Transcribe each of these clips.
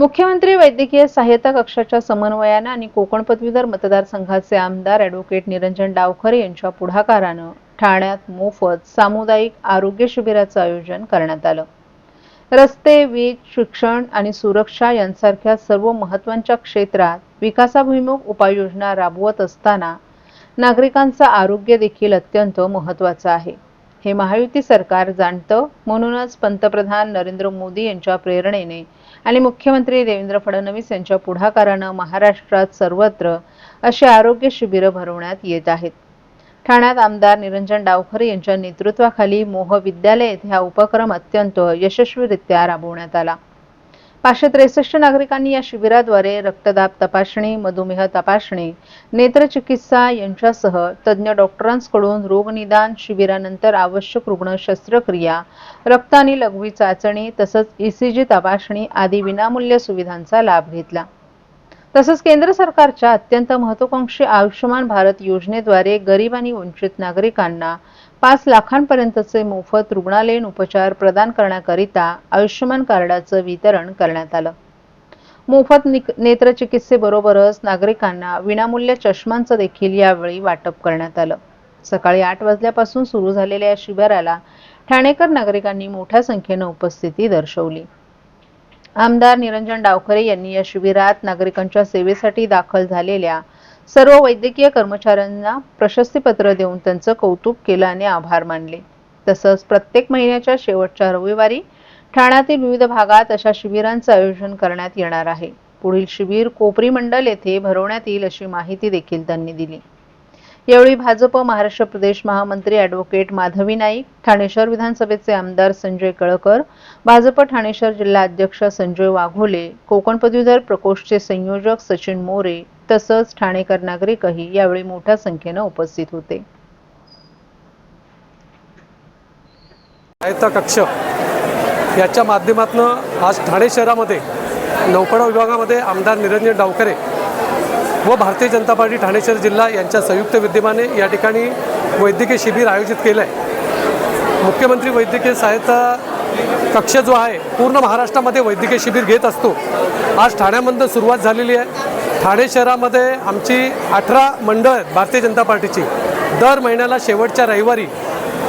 मुख्यमंत्री वैद्यकीय सहाय्यता कक्षाच्या समन्वयानं आणि कोकण पदवीधर मतदारसंघाचे आमदार ॲडव्होकेट निरंजन डावखरे यांच्या पुढाकारानं ठाण्यात मोफत सामुदायिक आरोग्य शिबिराचं आयोजन करण्यात आलं. रस्ते वीज शिक्षण आणि सुरक्षा यांसारख्या सर्व महत्त्वाच्या क्षेत्रात विकासाभिमुख उपाययोजना राबवत असताना नागरिकांचं आरोग्य देखील अत्यंत महत्त्वाचं आहे. हे महायुती सरकार जाणतं म्हणूनच पंतप्रधान नरेंद्र मोदी यांच्या प्रेरणेने आणि मुख्यमंत्री देवेंद्र फडणवीस यांच्या पुढाकारानं महाराष्ट्रात सर्वत्र अशी आरोग्य शिबिरं भरवण्यात येत आहेत. ठाण्यात आमदार निरंजन डावखरे यांच्या नेतृत्वाखाली मोह विद्यालय येथे हा उपक्रम अत्यंत यशस्वीरित्या राबवण्यात आला. पाचशे त्रेसष्ट नागरिकांनी या शिबिराद्वारे रक्तदाब तपासणी मधुमेह तपासणी नेत्रचिकित्सा यांच्यासह तज्ज्ञ डॉक्टरांकडून रोगनिदान शिबिरानंतर आवश्यक रुग्ण शस्त्रक्रिया रक्त आणि लघवी चाचणी तसंच ईसीजी तपासणी आदी विनामूल्य सुविधांचा लाभ घेतला. तसंच केंद्र सरकारच्या अत्यंत महत्वाकांक्षी आयुष्यमान भारत योजनेद्वारे गरीब आणि वंचित नागरिकांना पाच लाखांपर्यंतचे मोफत रुग्णालयीन उपचार प्रदान करण्याकरिता आयुष्यमान कार्डाचं वितरण करण्यात आलं. मोफत नेत्रचिकित्सेबरोबरच नागरिकांना विनामूल्य चष्मांचं देखील यावेळी वाटप करण्यात आलं. सकाळी आठ वाजल्यापासून सुरू झालेल्या या शिबिराला ठाणेकर नागरिकांनी मोठ्या संख्येनं उपस्थिती दर्शवली. आमदार निरंजन डावखरे यांनी या शिबिरात नागरिकांच्या सेवेसाठी दाखल झालेल्या सर्व वैद्यकीय कर्मचाऱ्यांना प्रशस्तीपत्र देऊन त्यांचं कौतुक केलं आणि आभार मानले. तसंच प्रत्येक महिन्याच्या शेवटच्या रविवारी ठाण्यातील विविध भागात अशा शिबिरांचं आयोजन करण्यात येणार आहे. पुढील शिबिर कोपरी मंडल येथे भरवण्यात येईल अशी माहिती देखील त्यांनी दिली. यावेळी भाजप महाराष्ट्र प्रदेश महामंत्री ॲडव्होकेट माधवी नाईक ठाणे शहर विधानसभेचे आमदार संजय कळकर भाजप ठाणे शहर जिल्हा अध्यक्ष संजय वाघोले कोकण पदवीधर प्रकोष्ठचे संयोजक सचिन मोरे तसंच ठाणेकर नागरिकही यावेळी मोठ्या संख्येनं उपस्थित होते. कक्ष याच्या माध्यमातून आज ठाणे शहरामध्ये नौपाडा विभागामध्ये आमदार निरंजन डावकरे व भारतीय जनता पार्टी ठाणे शहर जिल्हा यांच्या संयुक्त विद्यमाने या ठिकाणी वैद्यकीय शिबिर आयोजित केलं आहे मुख्यमंत्री वैद्यकीय सहायता कक्ष जो आहे पूर्ण महाराष्ट्रामध्ये वैद्यकीय शिबिर घेत असतो. आज ठाण्यामधून सुरुवात झालेली आहे. ठाणे शहरामध्ये आमची अठरा मंडळ आहेत भारतीय जनता पार्टीची. दर महिन्याला शेवटच्या रविवारी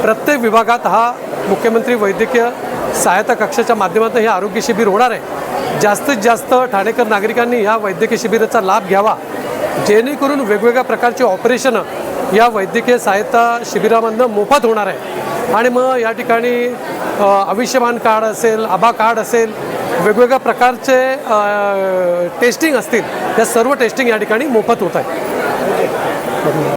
प्रत्येक विभागात हा मुख्यमंत्री वैद्यकीय सहायता कक्षाच्या माध्यमातून हे आरोग्य शिबिर होणार आहे. जास्तीत जास्त ठाणेकर नागरिकांनी ह्या वैद्यकीय शिबिराचा लाभ घ्यावा. जेणेकरून वेगवेगळ्या प्रकारची ऑपरेशनं या वैद्यकीय सहायता शिबिरामधनं मोफत होणार आहे. आणि मग या ठिकाणी आयुष्यमान कार्ड असेल आभा कार्ड असेल वेगवेगळ्या प्रकारचे टेस्टिंग असतील त्या सर्व टेस्टिंग या ठिकाणी मोफत होत आहे.